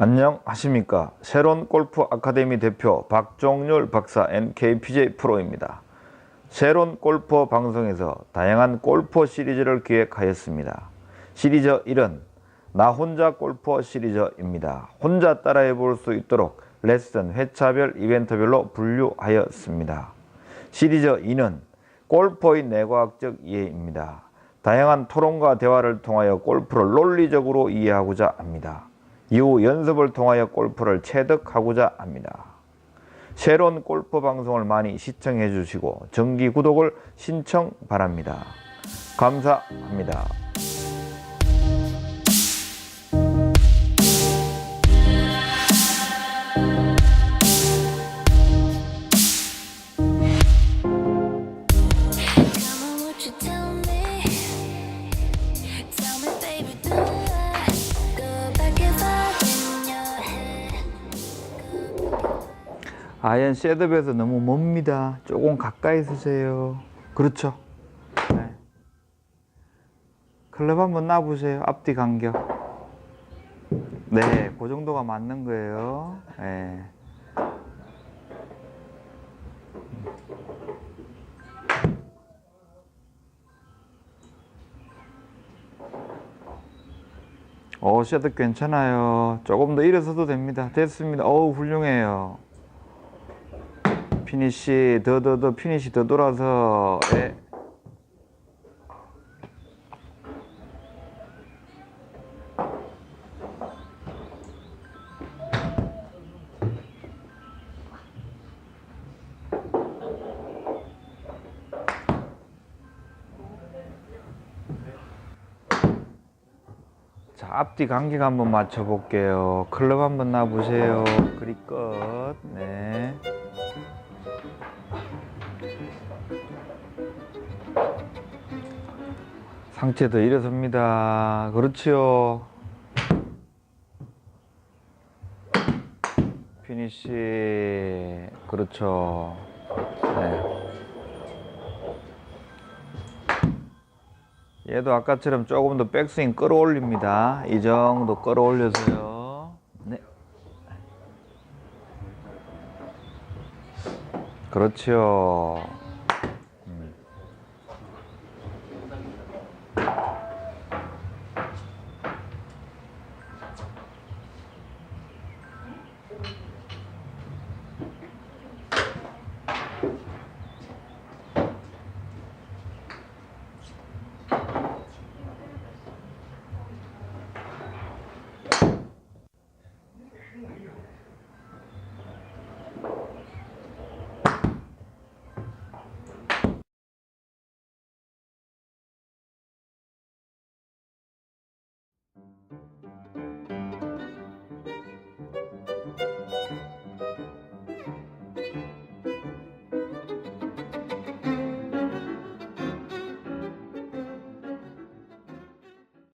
안녕하십니까. 새로운 골프 아카데미 대표 박종률 박사 NKPJ 프로입니다. 새로운 골프 방송에서 다양한 골프 시리즈를 기획하였습니다. 시리즈 1은 나 혼자 골프 시리즈입니다. 혼자 따라해 볼 수 있도록 레슨 회차별 이벤트별로 분류하였습니다. 시리즈 2는 골퍼의 내과학적 이해입니다. 다양한 토론과 대화를 통하여 골프를 논리적으로 이해하고자 합니다. 이후 연습을 통하여 골프를 체득하고자 합니다. 새로운 골프 방송을 많이 시청해 주시고 정기 구독을 신청 바랍니다. 감사합니다. 아이언 셋업에서 너무 멉니다. 조금 가까이 서세요. 그렇죠. 네. 클럽 한번 놔보세요. 앞뒤 간격. 네, 그 정도가 맞는 거예요. 네. 어, 셋업 괜찮아요. 조금 더 일어서도 됩니다. 됐습니다. 어우, 훌륭해요. 피니시 더 더 더 피니시 더 돌아서 예. 자 앞뒤 간격 한번 맞춰 볼게요. 클럽 한번 놔 보세요. 그리 끝 네 상체 더 일어섭니다. 그렇지요. 피니시. 그렇죠. 네. 얘도 아까처럼 조금 더 백스윙 끌어올립니다. 이 정도 끌어올려서요. 네. 그렇지요.